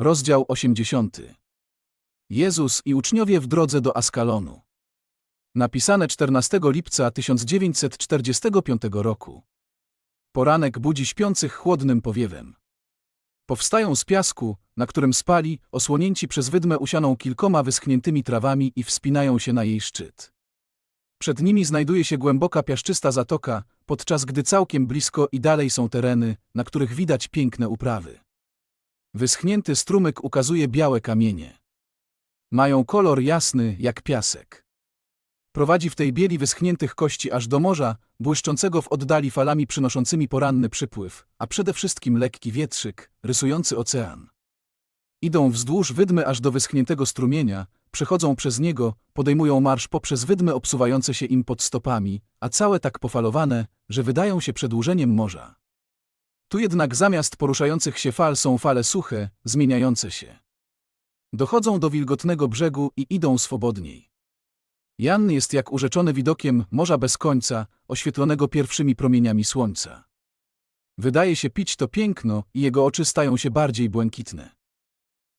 Rozdział 80. Jezus i uczniowie w drodze do Askalonu. Napisane 14 lipca 1945 roku. Poranek budzi śpiących chłodnym powiewem. Powstają z piasku, na którym spali, osłonięci przez wydmę usianą kilkoma wyschniętymi trawami i wspinają się na jej szczyt. Przed nimi znajduje się głęboka piaszczysta zatoka, podczas gdy całkiem blisko i dalej są tereny, na których widać piękne uprawy. Wyschnięty strumyk ukazuje białe kamienie. Mają kolor jasny jak piasek. Prowadzi w tej bieli wyschniętych kości aż do morza, błyszczącego w oddali falami przynoszącymi poranny przypływ, a przede wszystkim lekki wietrzyk, rysujący ocean. Idą wzdłuż wydmy aż do wyschniętego strumienia, przechodzą przez niego, podejmują marsz poprzez wydmy obsuwające się im pod stopami, a całe tak pofalowane, że wydają się przedłużeniem morza. Tu jednak zamiast poruszających się fal są fale suche, zmieniające się. Dochodzą do wilgotnego brzegu i idą swobodniej. Jan jest jak urzeczony widokiem morza bez końca, oświetlonego pierwszymi promieniami słońca. Wydaje się pić to piękno i jego oczy stają się bardziej błękitne.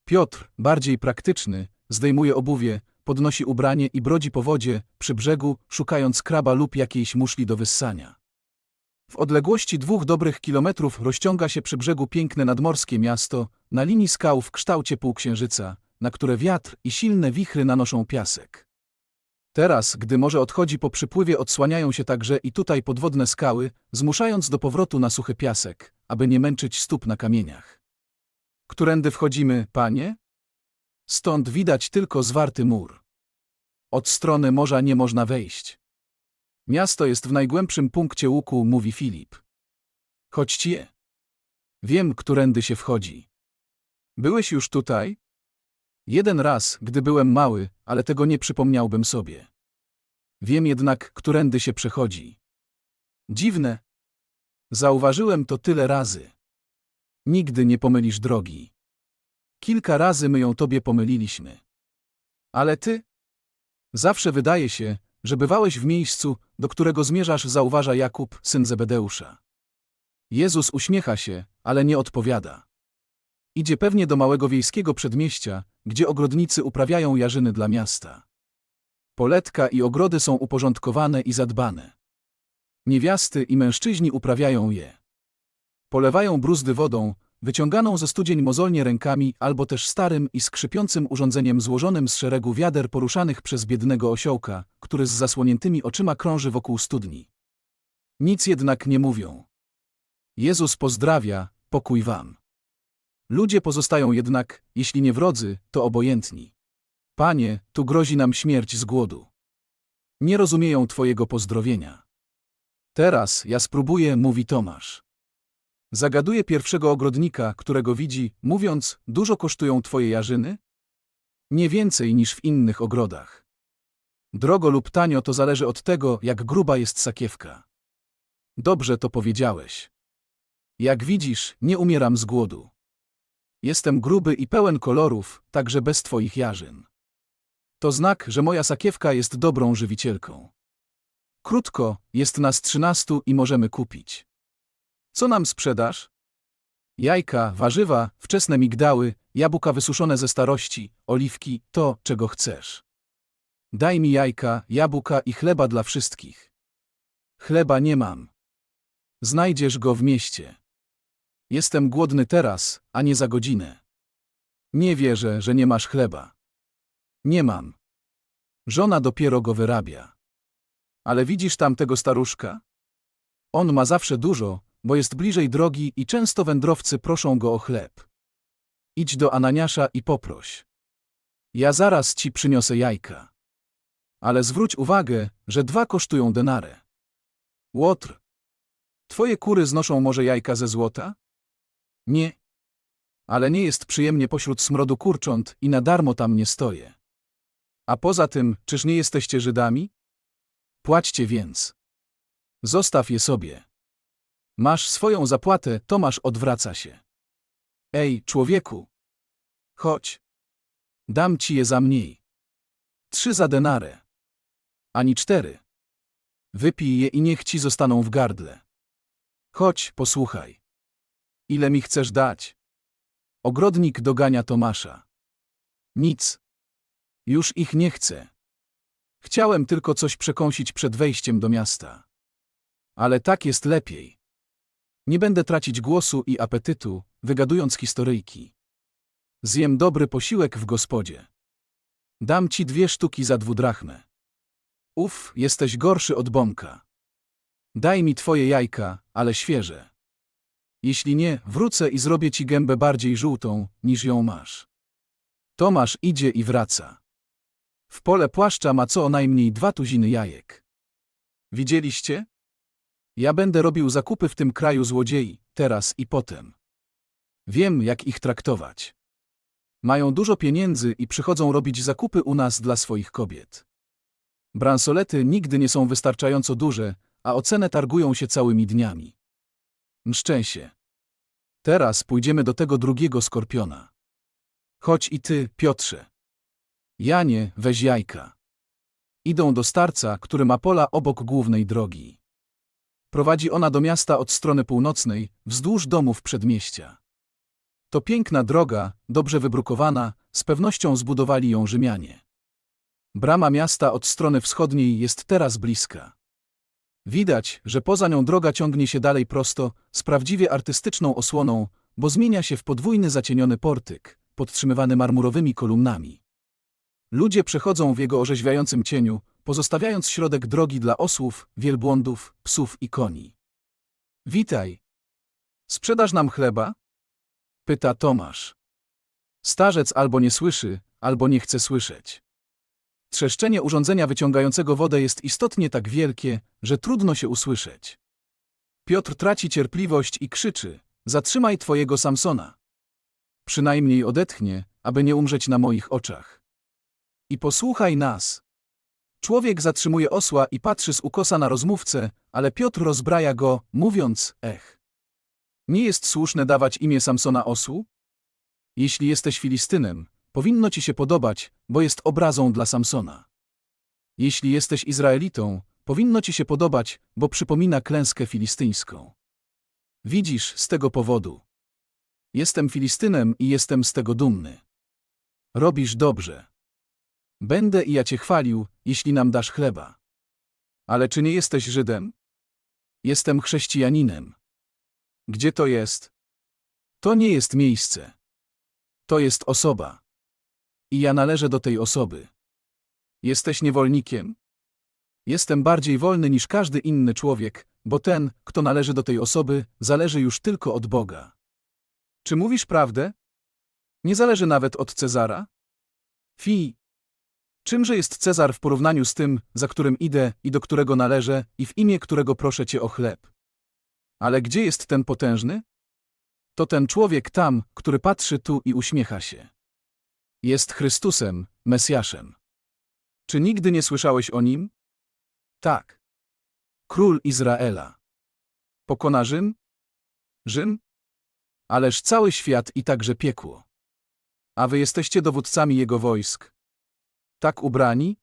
Piotr, bardziej praktyczny, zdejmuje obuwie, podnosi ubranie i brodzi po wodzie, przy brzegu, szukając kraba lub jakiejś muszli do wyssania. W odległości dwóch dobrych kilometrów rozciąga się przy brzegu piękne nadmorskie miasto, na linii skał w kształcie półksiężyca, na które wiatr i silne wichry nanoszą piasek. Teraz, gdy morze odchodzi po przypływie, odsłaniają się także i tutaj podwodne skały, zmuszając do powrotu na suchy piasek, aby nie męczyć stóp na kamieniach. Którędy wchodzimy, panie? Stąd widać tylko zwarty mur. Od strony morza nie można wejść. Miasto jest w najgłębszym punkcie łuku, mówi Filip. Chodźcie. Wiem, którędy się wchodzi. Byłeś już tutaj? Jeden raz, gdy byłem mały, ale tego nie przypomniałbym sobie. Wiem jednak, którędy się przechodzi. Dziwne. Zauważyłem to tyle razy. Nigdy nie pomylisz drogi. Kilka razy my ją tobie pomyliliśmy. Ale ty? Zawsze wydaje się, że bywałeś w miejscu, do którego zmierzasz, zauważa Jakub, syn Zebedeusza. Jezus uśmiecha się, ale nie odpowiada. Idzie pewnie do małego wiejskiego przedmieścia, gdzie ogrodnicy uprawiają jarzyny dla miasta. Poletka i ogrody są uporządkowane i zadbane. Niewiasty i mężczyźni uprawiają je. Polewają bruzdy wodą, wyciąganą ze studzień mozolnie rękami albo też starym i skrzypiącym urządzeniem złożonym z szeregu wiader poruszanych przez biednego osiołka, który z zasłoniętymi oczyma krąży wokół studni. Nic jednak nie mówią. Jezus pozdrawia, pokój wam. Ludzie pozostają jednak, jeśli nie wrodzy, to obojętni. Panie, tu grozi nam śmierć z głodu. Nie rozumieją Twojego pozdrowienia. Teraz ja spróbuję, mówi Tomasz. Zagaduje pierwszego ogrodnika, którego widzi, mówiąc, dużo kosztują Twoje jarzyny? Nie więcej niż w innych ogrodach. Drogo lub tanio to zależy od tego, jak gruba jest sakiewka. Dobrze to powiedziałeś. Jak widzisz, nie umieram z głodu. Jestem gruby i pełen kolorów, także bez Twoich jarzyn. To znak, że moja sakiewka jest dobrą żywicielką. Krótko, jest nas trzynastu i możemy kupić. Co nam sprzedasz? Jajka, warzywa, wczesne migdały, jabłka wysuszone ze starości, oliwki, to, czego chcesz. Daj mi jajka, jabłka i chleba dla wszystkich. Chleba nie mam. Znajdziesz go w mieście. Jestem głodny teraz, a nie za godzinę. Nie wierzę, że nie masz chleba. Nie mam. Żona dopiero go wyrabia. Ale widzisz tam tego staruszka? On ma zawsze dużo, bo jest bliżej drogi i często wędrowcy proszą go o chleb. Idź do Ananiasza i poproś. Ja zaraz ci przyniosę jajka. Ale zwróć uwagę, że dwa kosztują denarę. Łotr. Twoje kury znoszą może jajka ze złota? Nie. Ale nie jest przyjemnie pośród smrodu kurcząt i na darmo tam nie stoję. A poza tym, czyż nie jesteście Żydami? Płaćcie więc. Zostaw je sobie. Masz swoją zapłatę, Tomasz odwraca się. Ej, człowieku! Chodź. Dam ci je za mniej. Trzy za denarę. Ani cztery. Wypij je i niech ci zostaną w gardle. Chodź, posłuchaj. Ile mi chcesz dać? Ogrodnik dogania Tomasza. Nic. Już ich nie chcę. Chciałem tylko coś przekąsić przed wejściem do miasta. Ale tak jest lepiej. Nie będę tracić głosu i apetytu, wygadując historyjki. Zjem dobry posiłek w gospodzie. Dam ci dwie sztuki za dwudrachmę. Uf, jesteś gorszy od bąka. Daj mi twoje jajka, ale świeże. Jeśli nie, wrócę i zrobię ci gębę bardziej żółtą, niż ją masz. Tomasz idzie i wraca. W pole płaszcza ma co najmniej dwa tuziny jajek. Widzieliście? Ja będę robił zakupy w tym kraju złodziei, teraz i potem. Wiem, jak ich traktować. Mają dużo pieniędzy i przychodzą robić zakupy u nas dla swoich kobiet. Bransolety nigdy nie są wystarczająco duże, a o targują się całymi dniami. Mszczę się. Teraz pójdziemy do tego drugiego skorpiona. Chodź i ty, Piotrze. Janie, weź jajka. Idą do starca, który ma pola obok głównej drogi. Prowadzi ona do miasta od strony północnej, wzdłuż domów przedmieścia. To piękna droga, dobrze wybrukowana, z pewnością zbudowali ją Rzymianie. Brama miasta od strony wschodniej jest teraz bliska. Widać, że poza nią droga ciągnie się dalej prosto, z prawdziwie artystyczną osłoną, bo zmienia się w podwójny zacieniony portyk, podtrzymywany marmurowymi kolumnami. Ludzie przechodzą w jego orzeźwiającym cieniu, pozostawiając środek drogi dla osłów, wielbłądów, psów i koni. Witaj. Sprzedasz nam chleba? Pyta Tomasz. Starzec albo nie słyszy, albo nie chce słyszeć. Trzeszczenie urządzenia wyciągającego wodę jest istotnie tak wielkie, że trudno się usłyszeć. Piotr traci cierpliwość i krzyczy: Zatrzymaj twojego Samsona. Przynajmniej odetchnie, aby nie umrzeć na moich oczach. I posłuchaj nas. Człowiek zatrzymuje osła i patrzy z ukosa na rozmówcę, ale Piotr rozbraja go, mówiąc: Ech. Nie jest słuszne dawać imię Samsona osłu? Jeśli jesteś Filistynem, powinno ci się podobać, bo jest obrazą dla Samsona. Jeśli jesteś Izraelitą, powinno ci się podobać, bo przypomina klęskę filistyńską. Widzisz, z tego powodu. Jestem Filistynem i jestem z tego dumny. Robisz dobrze. Będę i ja cię chwalił, jeśli nam dasz chleba. Ale czy nie jesteś Żydem? Jestem chrześcijaninem. Gdzie to jest? To nie jest miejsce. To jest osoba. I ja należę do tej osoby. Jesteś niewolnikiem? Jestem bardziej wolny niż każdy inny człowiek, bo ten, kto należy do tej osoby, zależy już tylko od Boga. Czy mówisz prawdę? Nie zależy nawet od Cezara? Fi. Czymże jest Cezar w porównaniu z tym, za którym idę i do którego należę i w imię którego proszę cię o chleb? Ale gdzie jest ten potężny? To ten człowiek tam, który patrzy tu i uśmiecha się. Jest Chrystusem, Mesjaszem. Czy nigdy nie słyszałeś o nim? Tak. Król Izraela. Pokona Rzym? Rzym? Ależ cały świat i także piekło. A wy jesteście dowódcami jego wojsk. Tak ubrani?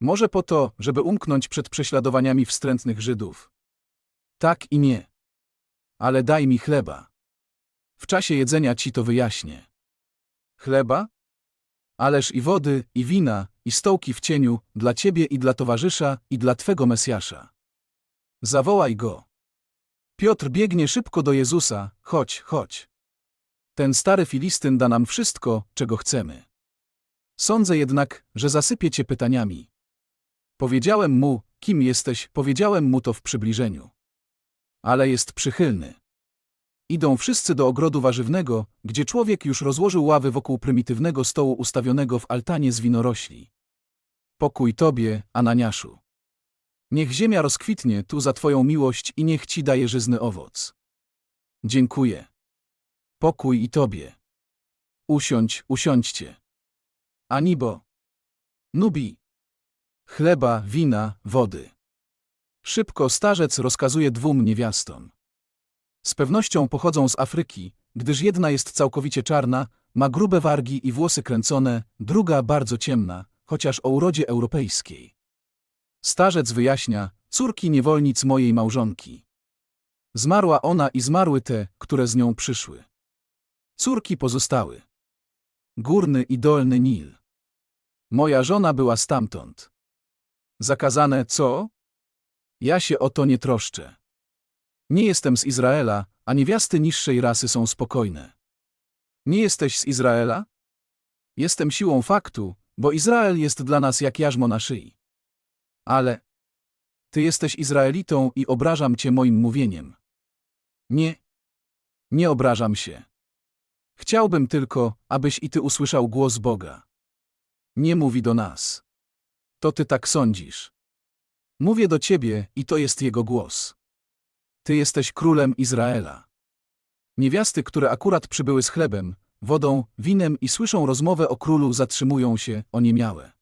Może po to, żeby umknąć przed prześladowaniami wstrętnych Żydów. Tak i nie. Ale daj mi chleba. W czasie jedzenia ci to wyjaśnię. Chleba? Ależ i wody, i wina, i stołki w cieniu, dla ciebie i dla towarzysza, i dla twego Mesjasza. Zawołaj go. Piotr biegnie szybko do Jezusa, chodź, chodź. Ten stary Filistyn da nam wszystko, czego chcemy. Sądzę jednak, że zasypie cię pytaniami. Powiedziałem mu, kim jesteś, powiedziałem mu to w przybliżeniu. Ale jest przychylny. Idą wszyscy do ogrodu warzywnego, gdzie człowiek już rozłożył ławy wokół prymitywnego stołu ustawionego w altanie z winorośli. Pokój tobie, Ananiaszu. Niech ziemia rozkwitnie tu za twoją miłość i niech ci daje żyzny owoc. Dziękuję. Pokój i tobie. Usiądź, usiądźcie. Anibo. Nubi. Chleba, wina, wody. Szybko starzec rozkazuje dwóm niewiastom. Z pewnością pochodzą z Afryki, gdyż jedna jest całkowicie czarna, ma grube wargi i włosy kręcone, druga bardzo ciemna, chociaż o urodzie europejskiej. Starzec wyjaśnia, córki niewolnic mojej małżonki. Zmarła ona i zmarły te, które z nią przyszły. Córki pozostały. Górny i dolny Nil. Moja żona była stamtąd. Zakazane co? Ja się o to nie troszczę. Nie jestem z Izraela, a niewiasty niższej rasy są spokojne. Nie jesteś z Izraela? Jestem siłą faktu, bo Izrael jest dla nas jak jarzmo na szyi. Ale ty jesteś Izraelitą i obrażam cię moim mówieniem. Nie, nie obrażam się. Chciałbym tylko, abyś i ty usłyszał głos Boga. Nie mówi do nas. To ty tak sądzisz. Mówię do ciebie i to jest jego głos. Ty jesteś królem Izraela. Niewiasty, które akurat przybyły z chlebem, wodą, winem i słyszą rozmowę o królu, zatrzymują się, oniemiałe.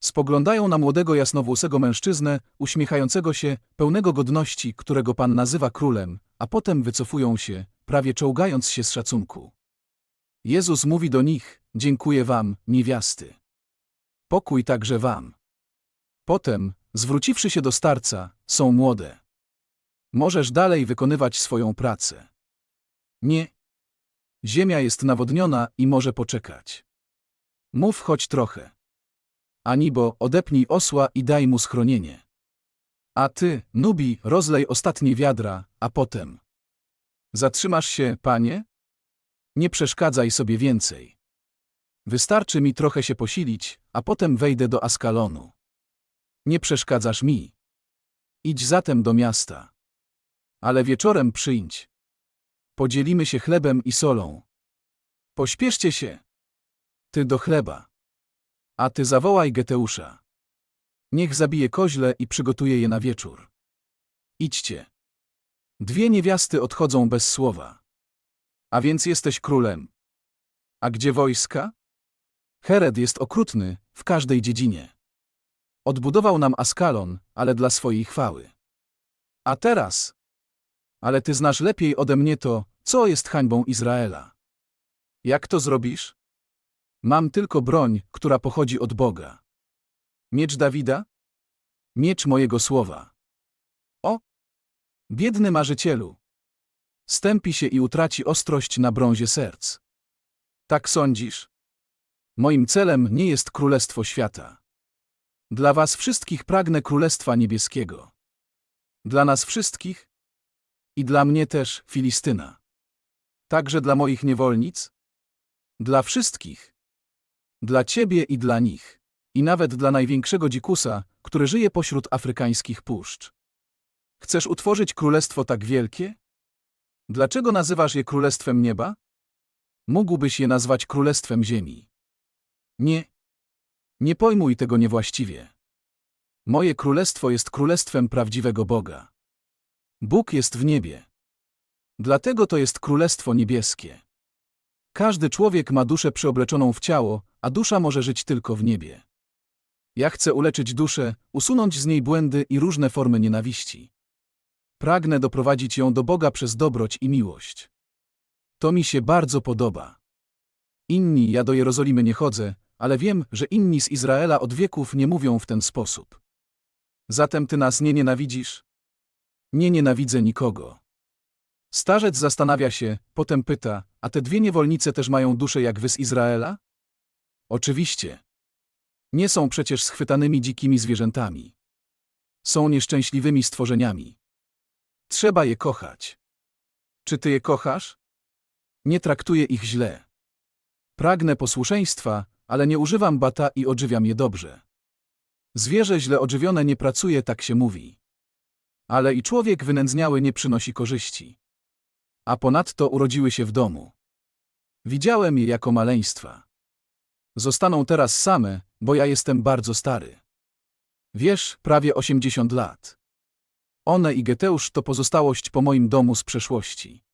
Spoglądają na młodego jasnowłosego mężczyznę, uśmiechającego się, pełnego godności, którego pan nazywa królem, a potem wycofują się, prawie czołgając się z szacunku. Jezus mówi do nich: Dziękuję wam, niewiasty. Pokój także wam. Potem, zwróciwszy się do starca, są młode. Możesz dalej wykonywać swoją pracę. Nie. Ziemia jest nawodniona i może poczekać. Mów choć trochę. Anibo, odepnij osła i daj mu schronienie. A ty, Nubi, rozlej ostatnie wiadra, a potem. Zatrzymasz się, panie? Nie przeszkadzaj sobie więcej. Wystarczy mi trochę się posilić, a potem wejdę do Askalonu. Nie przeszkadzasz mi. Idź zatem do miasta. Ale wieczorem przyjdź. Podzielimy się chlebem i solą. Pośpieszcie się. Ty do chleba. A ty zawołaj Geteusza. Niech zabije koźle i przygotuje je na wieczór. Idźcie. Dwie niewiasty odchodzą bez słowa. A więc jesteś królem. A gdzie wojska? Hered jest okrutny w każdej dziedzinie. Odbudował nam Askalon, ale dla swojej chwały. A teraz? Ale ty znasz lepiej ode mnie to, co jest hańbą Izraela. Jak to zrobisz? Mam tylko broń, która pochodzi od Boga. Miecz Dawida? Miecz mojego słowa. O! Biedny marzycielu! Stępi się i utraci ostrość na brązie serc. Tak sądzisz? Moim celem nie jest królestwo świata. Dla was wszystkich pragnę królestwa niebieskiego. Dla nas wszystkich i dla mnie też, Filistyna. Także dla moich niewolnic? Dla wszystkich. Dla ciebie i dla nich. I nawet dla największego dzikusa, który żyje pośród afrykańskich puszcz. Chcesz utworzyć królestwo tak wielkie? Dlaczego nazywasz je królestwem nieba? Mógłbyś je nazwać królestwem ziemi. Nie. Nie pojmuj tego niewłaściwie. Moje królestwo jest królestwem prawdziwego Boga. Bóg jest w niebie. Dlatego to jest królestwo niebieskie. Każdy człowiek ma duszę przeobleczoną w ciało, a dusza może żyć tylko w niebie. Ja chcę uleczyć duszę, usunąć z niej błędy i różne formy nienawiści. Pragnę doprowadzić ją do Boga przez dobroć i miłość. To mi się bardzo podoba. Inni, ja do Jerozolimy nie chodzę, ale wiem, że inni z Izraela od wieków nie mówią w ten sposób. Zatem ty nas nie nienawidzisz? Nie nienawidzę nikogo. Starzec zastanawia się, potem pyta, a te dwie niewolnice też mają duszę jak wy z Izraela? Oczywiście. Nie są przecież schwytanymi dzikimi zwierzętami. Są nieszczęśliwymi stworzeniami. Trzeba je kochać. Czy ty je kochasz? Nie traktuję ich źle. Pragnę posłuszeństwa, ale nie używam bata i odżywiam je dobrze. Zwierzę źle odżywione nie pracuje, tak się mówi. Ale i człowiek wynędzniały nie przynosi korzyści. A ponadto urodziły się w domu. Widziałem je jako maleństwa. Zostaną teraz same, bo ja jestem bardzo stary. Wiesz, prawie 80 lat. One i Geteusz to pozostałość po moim domu z przeszłości.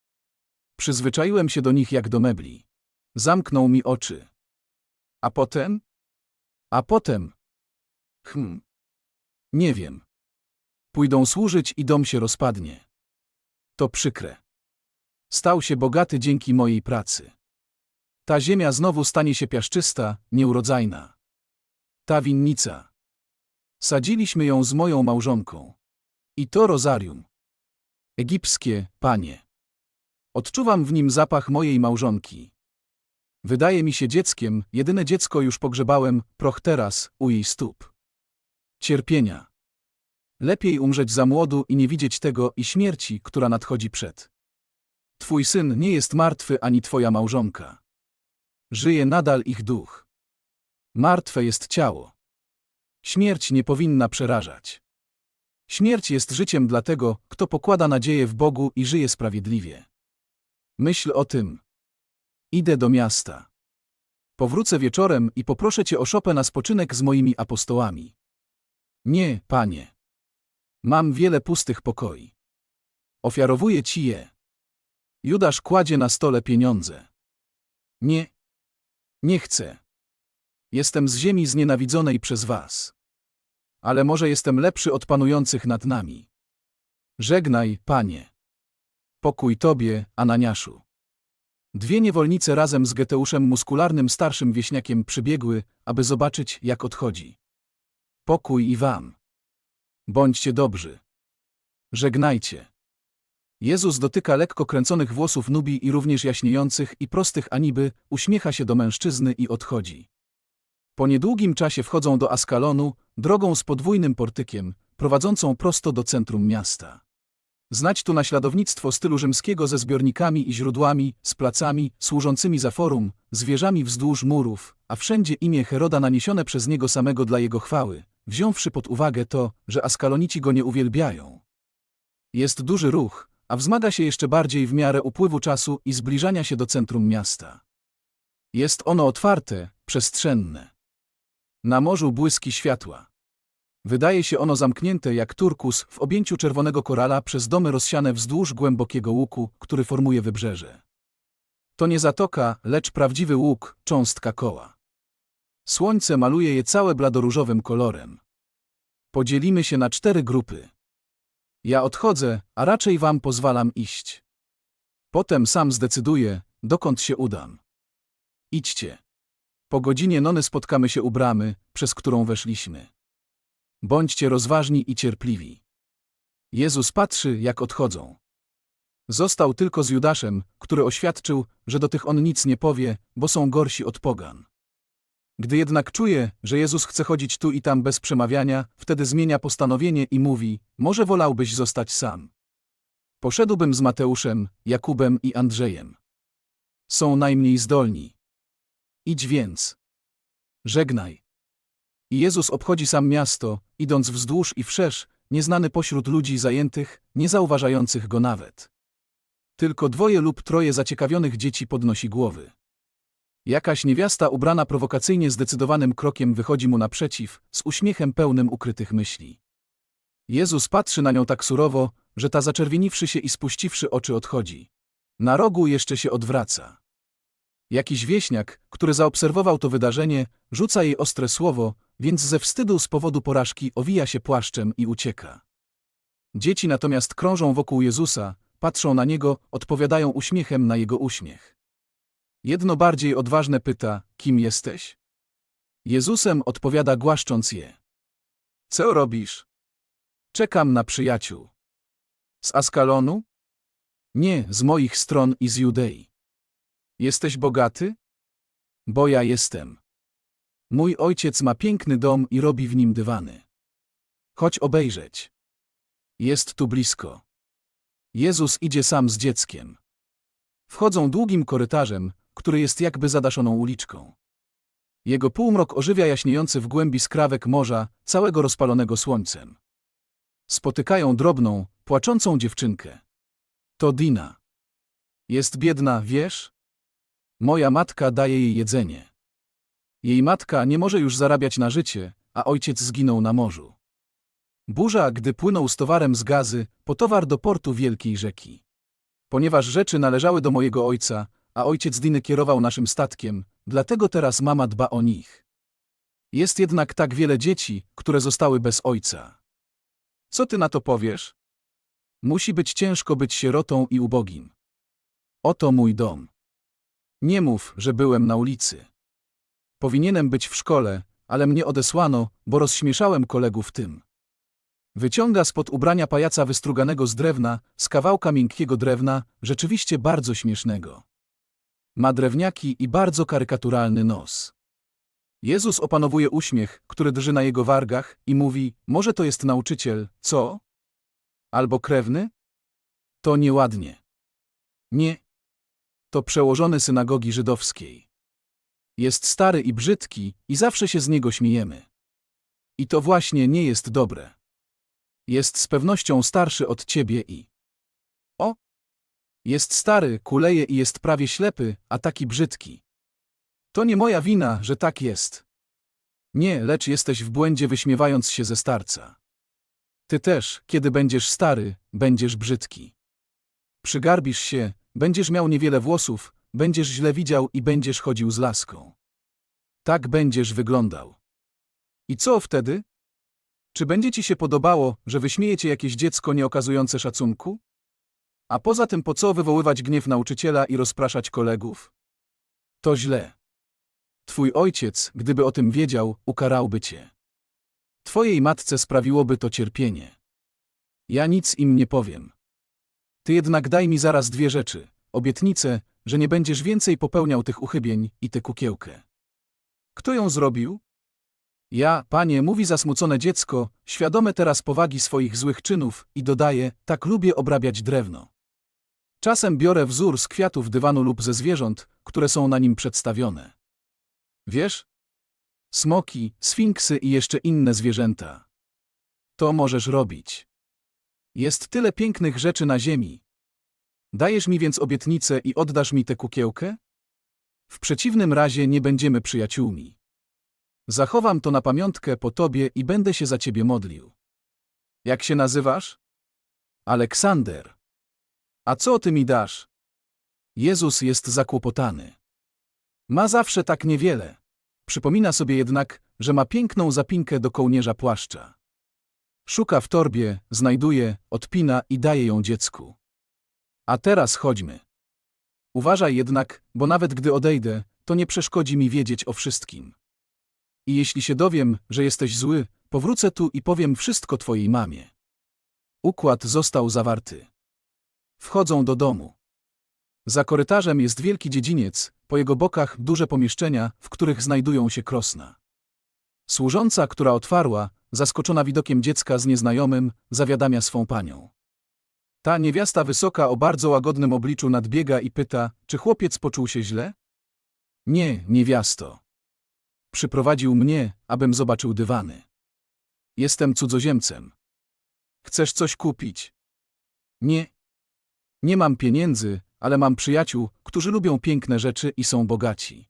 Przyzwyczaiłem się do nich jak do mebli. Zamknął mi oczy. A potem? A potem? Hm. Nie wiem. Pójdą służyć i dom się rozpadnie. To przykre. Stał się bogaty dzięki mojej pracy. Ta ziemia znowu stanie się piaszczysta, nieurodzajna. Ta winnica. Sadziliśmy ją z moją małżonką. I to rozarium. Egipskie, panie. Odczuwam w nim zapach mojej małżonki. Wydaje mi się dzieckiem, jedyne dziecko już pogrzebałem, proch teraz, u jej stóp. Cierpienia. Lepiej umrzeć za młodu i nie widzieć tego i śmierci, która nadchodzi przed. Twój syn nie jest martwy ani twoja małżonka. Żyje nadal ich duch. Martwe jest ciało. Śmierć nie powinna przerażać. Śmierć jest życiem dla tego, kto pokłada nadzieję w Bogu i żyje sprawiedliwie. Myśl o tym. Idę do miasta. Powrócę wieczorem i poproszę cię o szopę na spoczynek z moimi apostołami. Nie, panie. Mam wiele pustych pokoi. Ofiarowuję ci je. Judasz kładzie na stole pieniądze. Nie. Nie chcę. Jestem z ziemi znienawidzonej przez was. Ale może jestem lepszy od panujących nad nami. Żegnaj, panie. Pokój tobie, Ananiaszu. Dwie niewolnice razem z Geteuszem muskularnym starszym wieśniakiem przybiegły, aby zobaczyć, jak odchodzi. Pokój i wam. Bądźcie dobrzy. Żegnajcie. Jezus dotyka lekko kręconych włosów Nubi i również jaśniejących i prostych Aniby, uśmiecha się do mężczyzny i odchodzi. Po niedługim czasie wchodzą do Askalonu, drogą z podwójnym portykiem, prowadzącą prosto do centrum miasta. Znać tu naśladownictwo stylu rzymskiego ze zbiornikami i źródłami, z placami, służącymi za forum, z wieżami wzdłuż murów, a wszędzie imię Heroda naniesione przez niego samego dla jego chwały, wziąwszy pod uwagę to, że Askalonici go nie uwielbiają. Jest duży ruch, a wzmaga się jeszcze bardziej w miarę upływu czasu i zbliżania się do centrum miasta. Jest ono otwarte, przestrzenne. Na morzu błyski światła. Wydaje się ono zamknięte jak turkus w objęciu czerwonego korala przez domy rozsiane wzdłuż głębokiego łuku, który formuje wybrzeże. To nie zatoka, lecz prawdziwy łuk, cząstka koła. Słońce maluje je całe bladoróżowym kolorem. Podzielimy się na cztery grupy. Ja odchodzę, a raczej wam pozwalam iść. Potem sam zdecyduję, dokąd się udam. Idźcie. Po godzinie nony spotkamy się u bramy, przez którą weszliśmy. Bądźcie rozważni i cierpliwi. Jezus patrzy, jak odchodzą. Został tylko z Judaszem, który oświadczył, że do tych on nic nie powie, bo są gorsi od pogan. Gdy jednak czuje, że Jezus chce chodzić tu i tam bez przemawiania, wtedy zmienia postanowienie i mówi: Może wolałbyś zostać sam. Poszedłbym z Mateuszem, Jakubem i Andrzejem. Są najmniej zdolni. Idź więc. Żegnaj. I Jezus obchodzi sam miasto, idąc wzdłuż i wszerz, nieznany pośród ludzi zajętych, nie zauważających go nawet. Tylko dwoje lub troje zaciekawionych dzieci podnosi głowy. Jakaś niewiasta ubrana prowokacyjnie zdecydowanym krokiem wychodzi mu naprzeciw, z uśmiechem pełnym ukrytych myśli. Jezus patrzy na nią tak surowo, że ta zaczerwieniwszy się i spuściwszy oczy odchodzi. Na rogu jeszcze się odwraca. Jakiś wieśniak, który zaobserwował to wydarzenie, rzuca jej ostre słowo, więc ze wstydu z powodu porażki owija się płaszczem i ucieka. Dzieci natomiast krążą wokół Jezusa, patrzą na Niego, odpowiadają uśmiechem na Jego uśmiech. Jedno bardziej odważne pyta, kim jesteś? Jezusem odpowiada głaszcząc je. Co robisz? Czekam na przyjaciół. Z Askalonu? Nie, z moich stron i z Judei. Jesteś bogaty? Bo ja jestem. Mój ojciec ma piękny dom i robi w nim dywany. Chodź obejrzeć. Jest tu blisko. Jezus idzie sam z dzieckiem. Wchodzą długim korytarzem, który jest jakby zadaszoną uliczką. Jego półmrok ożywia jaśniejący w głębi skrawek morza, całego rozpalonego słońcem. Spotykają drobną, płaczącą dziewczynkę. To Dina. Jest biedna, wiesz? Moja matka daje jej jedzenie. Jej matka nie może już zarabiać na życie, a ojciec zginął na morzu. Burza, gdy płynął z towarem z gazy, po towar do portu wielkiej rzeki. Ponieważ rzeczy należały do mojego ojca, a ojciec Diny kierował naszym statkiem, dlatego teraz mama dba o nich. Jest jednak tak wiele dzieci, które zostały bez ojca. Co ty na to powiesz? Musi być ciężko być sierotą i ubogim. Oto mój dom. Nie mów, że byłem na ulicy. Powinienem być w szkole, ale mnie odesłano, bo rozśmieszałem kolegów tym. Wyciąga spod ubrania pajaca wystruganego z drewna, z kawałka miękkiego drewna, rzeczywiście bardzo śmiesznego. Ma drewniaki i bardzo karykaturalny nos. Jezus opanowuje uśmiech, który drży na jego wargach i mówi, może to jest nauczyciel, co? Albo krewny? To nieładnie. Nie. To przełożony synagogi żydowskiej. Jest stary i brzydki i zawsze się z niego śmiejemy. I to właśnie nie jest dobre. Jest z pewnością starszy od ciebie i... O! Jest stary, kuleje i jest prawie ślepy, a taki brzydki. To nie moja wina, że tak jest. Nie, lecz jesteś w błędzie wyśmiewając się ze starca. Ty też, kiedy będziesz stary, będziesz brzydki. Przygarbisz się, będziesz miał niewiele włosów, będziesz źle widział i będziesz chodził z laską. Tak będziesz wyglądał. I co wtedy? Czy będzie ci się podobało, że wyśmiejecie jakieś dziecko nie okazujące szacunku? A poza tym po co wywoływać gniew nauczyciela i rozpraszać kolegów? To źle. Twój ojciec, gdyby o tym wiedział, ukarałby cię. Twojej matce sprawiłoby to cierpienie. Ja nic im nie powiem. Ty jednak daj mi zaraz dwie rzeczy. Obietnicę, że nie będziesz więcej popełniał tych uchybień i tę kukiełkę. Kto ją zrobił? Ja, panie, mówi zasmucone dziecko, świadome teraz powagi swoich złych czynów i dodaje, tak lubię obrabiać drewno. Czasem biorę wzór z kwiatów dywanu lub ze zwierząt, które są na nim przedstawione. Wiesz? Smoki, sfinksy i jeszcze inne zwierzęta. To możesz robić. Jest tyle pięknych rzeczy na ziemi. Dajesz mi więc obietnicę i oddasz mi tę kukiełkę? W przeciwnym razie nie będziemy przyjaciółmi. Zachowam to na pamiątkę po tobie i będę się za ciebie modlił. Jak się nazywasz? Aleksander. A co ty mi dasz? Jezus jest zakłopotany. Ma zawsze tak niewiele. Przypomina sobie jednak, że ma piękną zapinkę do kołnierza płaszcza. Szuka w torbie, znajduje, odpina i daje ją dziecku. A teraz chodźmy. Uważaj jednak, bo nawet gdy odejdę, to nie przeszkodzi mi wiedzieć o wszystkim. I jeśli się dowiem, że jesteś zły, powrócę tu i powiem wszystko twojej mamie. Układ został zawarty. Wchodzą do domu. Za korytarzem jest wielki dziedziniec, po jego bokach duże pomieszczenia, w których znajdują się krosna. Służąca, która otwarła, zaskoczona widokiem dziecka z nieznajomym, zawiadamia swą panią. Ta niewiasta wysoka o bardzo łagodnym obliczu nadbiega i pyta, czy chłopiec poczuł się źle? Nie, niewiasto. Przyprowadził mnie, abym zobaczył dywany. Jestem cudzoziemcem. Chcesz coś kupić? Nie. Nie mam pieniędzy, ale mam przyjaciół, którzy lubią piękne rzeczy i są bogaci.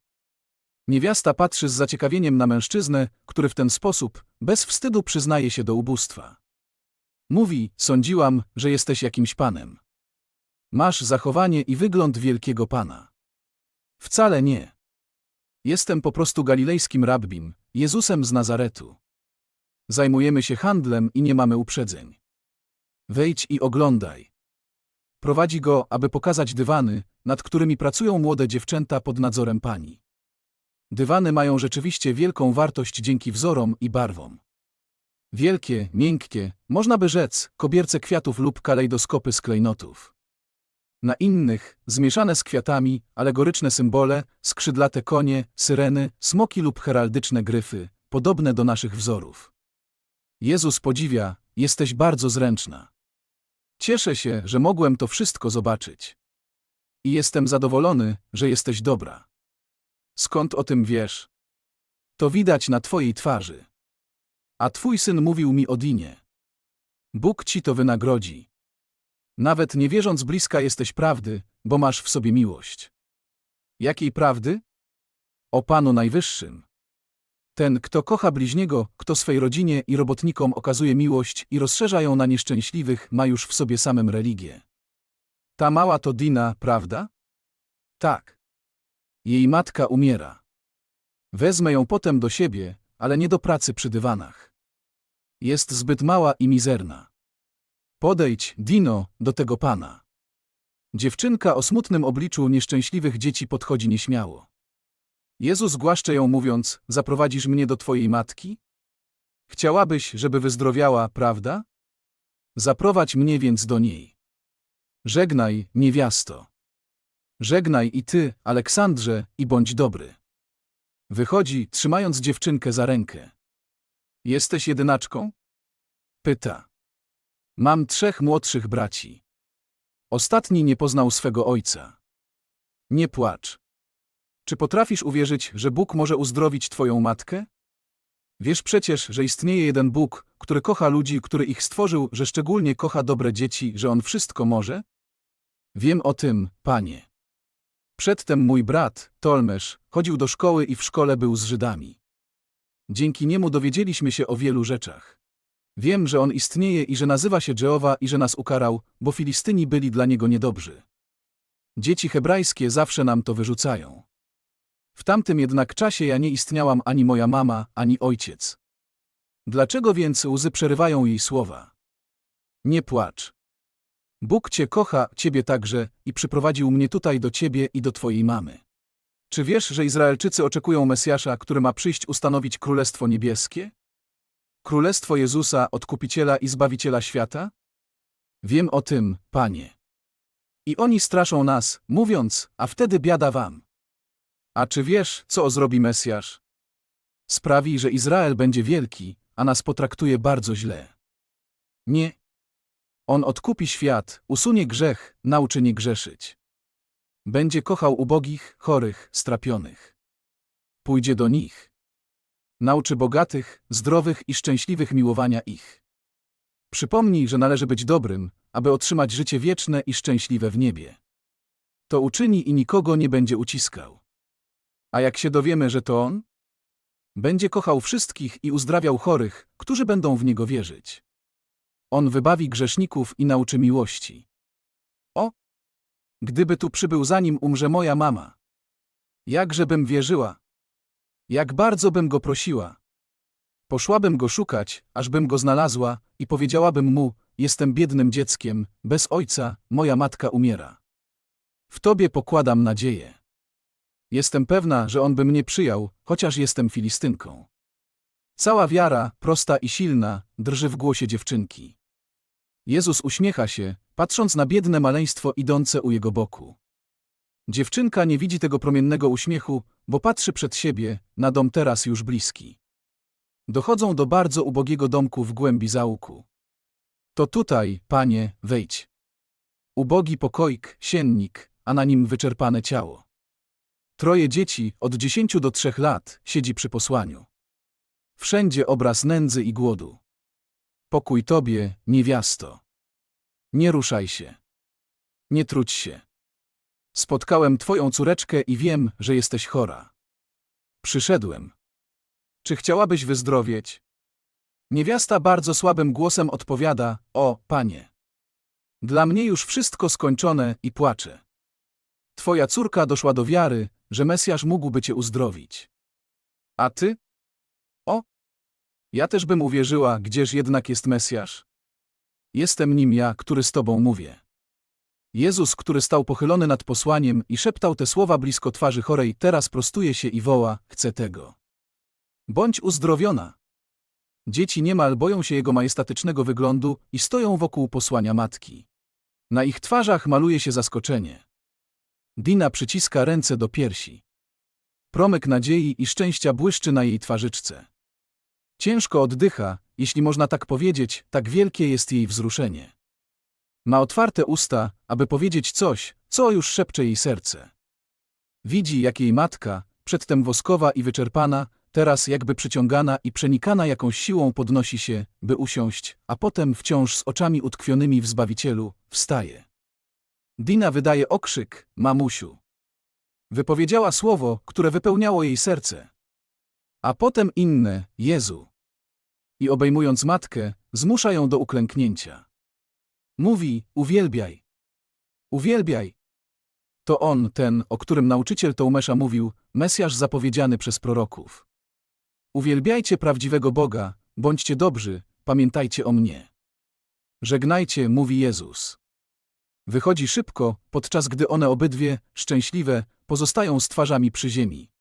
Niewiasta patrzy z zaciekawieniem na mężczyznę, który w ten sposób, bez wstydu przyznaje się do ubóstwa. Mówi, sądziłam, że jesteś jakimś panem. Masz zachowanie i wygląd wielkiego pana. Wcale nie. Jestem po prostu galilejskim rabbim, Jezusem z Nazaretu. Zajmujemy się handlem i nie mamy uprzedzeń. Wejdź i oglądaj. Prowadzi go, aby pokazać dywany, nad którymi pracują młode dziewczęta pod nadzorem pani. Dywany mają rzeczywiście wielką wartość dzięki wzorom i barwom. Wielkie, miękkie, można by rzec, kobierce kwiatów lub kalejdoskopy z klejnotów. Na innych, zmieszane z kwiatami, alegoryczne symbole, skrzydlate konie, syreny, smoki lub heraldyczne gryfy, podobne do naszych wzorów. Jezus podziwia, jesteś bardzo zręczna. Cieszę się, że mogłem to wszystko zobaczyć. I jestem zadowolony, że jesteś dobra. Skąd o tym wiesz? To widać na twojej twarzy. A twój syn mówił mi o Dinie. Bóg ci to wynagrodzi. Nawet nie wierząc bliska jesteś prawdy, bo masz w sobie miłość. Jakiej prawdy? O Panu Najwyższym. Ten, kto kocha bliźniego, kto swej rodzinie i robotnikom okazuje miłość i rozszerza ją na nieszczęśliwych, ma już w sobie samym religię. Ta mała to Dina, prawda? Tak. Jej matka umiera. Wezmę ją potem do siebie, ale nie do pracy przy dywanach. Jest zbyt mała i mizerna. Podejdź, Dino, do tego pana. Dziewczynka o smutnym obliczu nieszczęśliwych dzieci podchodzi nieśmiało. Jezus głaszcze ją mówiąc, zaprowadzisz mnie do twojej matki? Chciałabyś, żeby wyzdrowiała, prawda? Zaprowadź mnie więc do niej. Żegnaj, niewiasto. Żegnaj i ty, Aleksandrze, i bądź dobry. Wychodzi, trzymając dziewczynkę za rękę. Jesteś jedynaczką? Pyta. Mam trzech młodszych braci. Ostatni nie poznał swego ojca. Nie płacz. Czy potrafisz uwierzyć, że Bóg może uzdrowić twoją matkę? Wiesz przecież, że istnieje jeden Bóg, który kocha ludzi, który ich stworzył, że szczególnie kocha dobre dzieci, że On wszystko może? Wiem o tym, panie. Przedtem mój brat, Tolmesz, chodził do szkoły i w szkole był z Żydami. Dzięki niemu dowiedzieliśmy się o wielu rzeczach. Wiem, że on istnieje i że nazywa się Jehowa i że nas ukarał, bo Filistyni byli dla niego niedobrzy. Dzieci hebrajskie zawsze nam to wyrzucają. W tamtym jednak czasie ja nie istniałam ani moja mama, ani ojciec. Dlaczego więc łzy przerywają jej słowa? Nie płacz. Bóg cię kocha, ciebie także, i przyprowadził mnie tutaj do ciebie i do twojej mamy. Czy wiesz, że Izraelczycy oczekują Mesjasza, który ma przyjść ustanowić Królestwo Niebieskie? Królestwo Jezusa, Odkupiciela i Zbawiciela świata? Wiem o tym, Panie. I oni straszą nas, mówiąc, a wtedy biada wam. A czy wiesz, co zrobi Mesjasz? Sprawi, że Izrael będzie wielki, a nas potraktuje bardzo źle. Nie. On odkupi świat, usunie grzech, nauczy nie grzeszyć. Będzie kochał ubogich, chorych, strapionych. Pójdzie do nich. Nauczy bogatych, zdrowych i szczęśliwych miłowania ich. Przypomnij, że należy być dobrym, aby otrzymać życie wieczne i szczęśliwe w niebie. To uczyni i nikogo nie będzie uciskał. A jak się dowiemy, że to on? Będzie kochał wszystkich i uzdrawiał chorych, którzy będą w niego wierzyć. On wybawi grzeszników i nauczy miłości. O! Gdyby tu przybył zanim umrze moja mama. Jakże bym wierzyła. Jak bardzo bym go prosiła. Poszłabym go szukać, ażbym go znalazła i powiedziałabym mu, jestem biednym dzieckiem, bez ojca, moja matka umiera. W tobie pokładam nadzieję. Jestem pewna, że on by mnie przyjął, chociaż jestem Filistynką. Cała wiara, prosta i silna, drży w głosie dziewczynki. Jezus uśmiecha się, patrząc na biedne maleństwo idące u jego boku. Dziewczynka nie widzi tego promiennego uśmiechu, bo patrzy przed siebie, na dom teraz już bliski. Dochodzą do bardzo ubogiego domku w głębi zaułku. To tutaj, panie, wejdź. Ubogi pokoik, siennik, a na nim wyczerpane ciało. Troje dzieci, od dziesięciu do trzech lat, siedzi przy posłaniu. Wszędzie obraz nędzy i głodu. Pokój tobie, niewiasto. Nie ruszaj się. Nie truć się. Spotkałem twoją córeczkę i wiem, że jesteś chora. Przyszedłem. Czy chciałabyś wyzdrowieć? Niewiasta bardzo słabym głosem odpowiada: O, panie. Dla mnie już wszystko skończone i płacze. Twoja córka doszła do wiary, że Mesjasz mógłby cię uzdrowić. A ty? Ja też bym uwierzyła, gdzież jednak jest Mesjasz. Jestem nim ja, który z tobą mówię. Jezus, który stał pochylony nad posłaniem i szeptał te słowa blisko twarzy chorej, teraz prostuje się i woła: Chcę tego. Bądź uzdrowiona. Dzieci niemal boją się jego majestatycznego wyglądu i stoją wokół posłania matki. Na ich twarzach maluje się zaskoczenie. Dina przyciska ręce do piersi. Promyk nadziei i szczęścia błyszczy na jej twarzyczce. Ciężko oddycha, jeśli można tak powiedzieć, tak wielkie jest jej wzruszenie. Ma otwarte usta, aby powiedzieć coś, co już szepcze jej serce. Widzi, jak jej matka, przedtem woskowa i wyczerpana, teraz jakby przyciągana i przenikana jakąś siłą podnosi się, by usiąść, a potem wciąż z oczami utkwionymi w Zbawicielu, wstaje. Dina wydaje okrzyk, mamusiu. Wypowiedziała słowo, które wypełniało jej serce. A potem inne, Jezu. I obejmując matkę, zmusza ją do uklęknięcia. Mówi, uwielbiaj. Uwielbiaj. To on, ten, o którym nauczyciel Tołmesza mówił, Mesjasz zapowiedziany przez proroków. Uwielbiajcie prawdziwego Boga, bądźcie dobrzy, pamiętajcie o mnie. Żegnajcie, mówi Jezus. Wychodzi szybko, podczas gdy one obydwie, szczęśliwe, pozostają z twarzami przy ziemi.